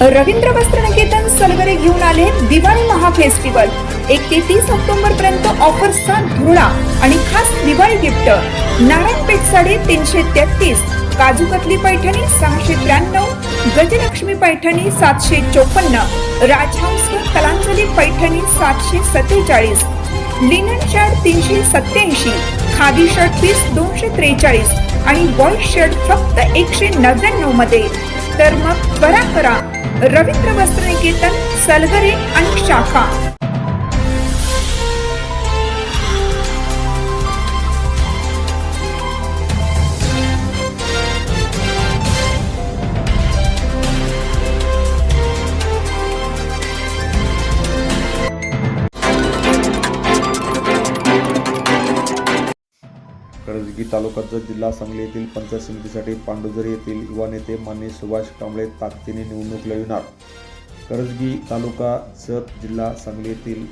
रवींद्र वस्त्र निकेतन सलगरे घेऊन आले दिवाळी महा फेस्टिवल. एक ते तीस ऑक्टोबर पर्यंत ऑफर्सचा धुळा आणि खास दिवाळी गिफ्ट. नारायणपेठ साडी तीनशे तेहतीस काजू कतली पैठणी सहाशे त्र्याण्णव गजलक्ष्मी पैठणी सातशे चोपन्न राजहंस कलांजली पैठणी सातशे सत्तेचाळीस लिनन शर्ट तीनशे सत्याऐंशी खादी शर्ट पीस दोनशे त्रेचाळीस आणि बॉय शर्ट फक्त एकशे नव्याण्णवमध्ये. तर मग त्वरा करा. रवींद्र वस्त्र निकेतन सलगरे आणि शाखा. करंजगी तालुका जत जिल्हा सांगली येथील पंचायत समितीसाठी पांडुजरी येथील युवा नेते मान्य सुभाष कांबळे ताकदीने निवडणूक लढविणार. करजगी तालुका जत जिल्हा सांगली येथील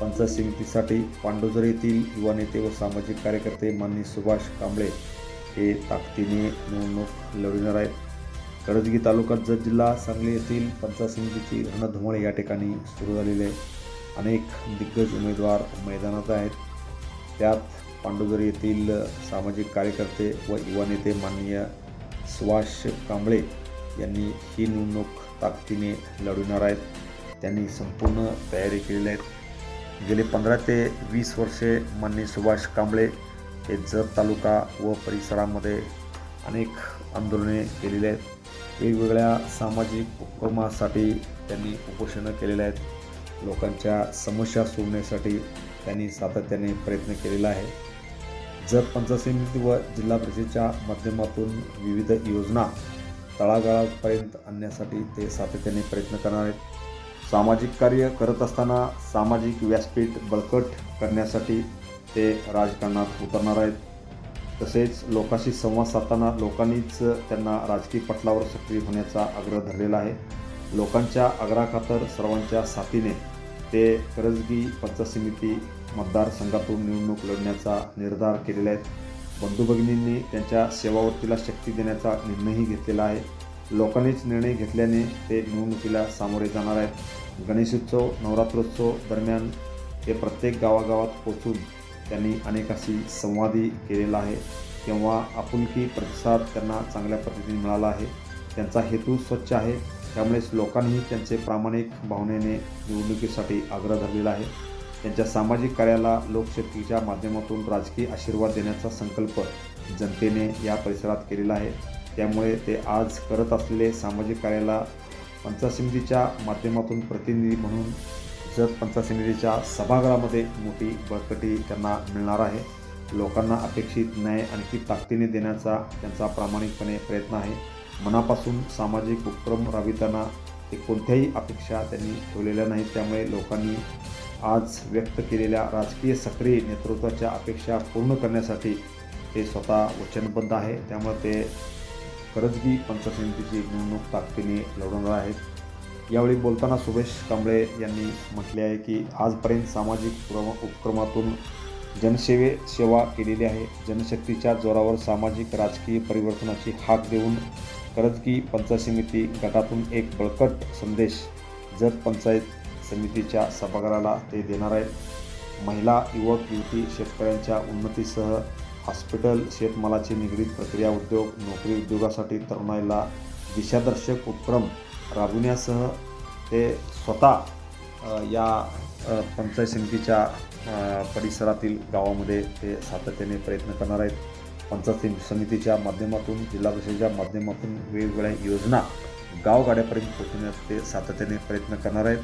पंचायत समितीसाठी पांडुजरी येथील युवा नेते व सामाजिक कार्यकर्ते मान्य सुभाष कांबळे हे ताकदीने निवडणूक लढविणार आहेत. करजगी तालुक्यात जत जिल्हा सांगली येथील पंचायत समितीची रणधुमाळी या ठिकाणी सुरू झालेले अनेक दिग्गज उमेदवार मैदानात आहेत. त्यात पांडुजरी येथील सामाजिक कार्यकर्ते व युवा नेते माननीय सुभाष कांबळे यांनी ही निवडणूक ताकदीने लढविणार आहेत. त्यांनी संपूर्ण तयारी केलेली आहेत. गेले पंधरा ते वीस वर्षे माननीय सुभाष कांबळे हे जत तालुका व परिसरामध्ये अनेक आंदोलने केलेली आहेत. वेगवेगळ्या सामाजिक उपक्रमासाठी त्यांनी उपोषणं केलेले आहेत. लोकांच्या समस्या सोडण्यासाठी त्यांनी सातत्याने प्रयत्न केलेला आहे. जत पंचायत व जिल्हा परिषदेच्या माध्यमातून विविध योजना तळागाळापर्यंत आणण्यासाठी ते सातत्याने प्रयत्न करणार आहेत. सामाजिक कार्य करत असताना सामाजिक व्यासपीठ बळकट करण्यासाठी ते राजकारणात उतरणार आहेत. तसेच लोकांशी संवाद साधताना लोकांनीच त्यांना राजकीय पटलावर सक्रिय होण्याचा आग्रह धरलेला आहे. लोकांच्या आग्रहाखातर सर्वांच्या साथीने ते करजगी पंचायत समिती मतदारसंघातून निवडणूक लढण्याचा निर्धार केलेला आहे. बंधू भगिनींनी त्यांच्या सेवावृत्तीला शक्ती देण्याचा निर्णयही घेतलेला आहे. लोकांनीच निर्णय घेतल्याने ते निवडणुकीला सामोरे जाणार आहेत. गणेशोत्सव नवरात्रोत्सव दरम्यान ते प्रत्येक गावागावात पोचून त्यांनी अनेकाशी संवादही केलेला आहे. तेव्हा आपुलकी प्रतिसाद त्यांना चांगल्या पद्धतीने मिळाला आहे त्यांचा हेतू स्वच्छ आहे. त्यामुळेच लोकांनीही त्यांचे प्रामाणिक भावनेने निवडणुकीसाठी आग्रह धरलेला आहे. त्यांच्या सामाजिक कार्याला लोकशक्तीच्या माध्यमातून राजकीय आशीर्वाद देण्याचा संकल्प जनतेने या परिसरात केलेला आहे. त्यामुळे ते आज करत असलेले सामाजिक कार्याला पंचायत समितीच्या माध्यमातून प्रतिनिधी म्हणून जत पंचायत समितीच्या सभागृहामध्ये मोठी बळकटी त्यांना मिळणार आहे. लोकांना अपेक्षित न्याय आणखी ताकदीने देण्याचा त्यांचा प्रामाणिकपणे प्रयत्न आहे. मनापासून सामाजिक उपक्रम राबविताना ते कोणत्याही अपेक्षा त्यांनी ठेवलेल्या नाहीत. त्यामुळे लोकांनी आज व्यक्त केलेल्या राजकीय सक्रिय नेतृत्वाच्या अपेक्षा पूर्ण करण्यासाठी ते स्वतः वचनबद्ध आहे. त्यामुळे ते करजगी पंचसमितीची समितीची निवडणूक ताकदीने लढवणार आहेत. यावेळी बोलताना सुरेश कांबळे यांनी म्हटले आहे की आजपर्यंत सामाजिक उपक्रम उपक्रमातून जनसेवे सेवा केलेली आहे. जनशक्तीच्या जोरावर सामाजिक राजकीय परिवर्तनाची हाक देऊन करजगी पंचायत समिती गटातून एक बळकट संदेश जत पंचायत समितीच्या सभागृहाला ते देणार आहेत. महिला युवक युवती शेतकऱ्यांच्या उन्नतीसह हॉस्पिटल शेतमालाची निगडीत प्रक्रिया उद्योग नोकरी उद्योगासाठी तरुणाईला दिशादर्शक उपक्रम राबविण्यासह ते स्वतः या पंचायत समितीच्या परिसरातील गावामध्ये ते सातत्याने प्रयत्न करणार आहेत. पंचायत समितीच्या माध्यमातून जिल्हा परिषदेच्या माध्यमातून वेगवेगळ्या योजना गावगाड्यापर्यंत पोहोचवण्यात ते सातत्याने प्रयत्न करणार आहेत.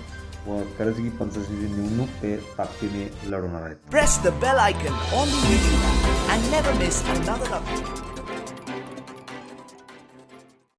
व करजगी पंचायत समिती निवडणूक ते ताकदीने लढवणार आहेत Press the bell icon on the YouTube app and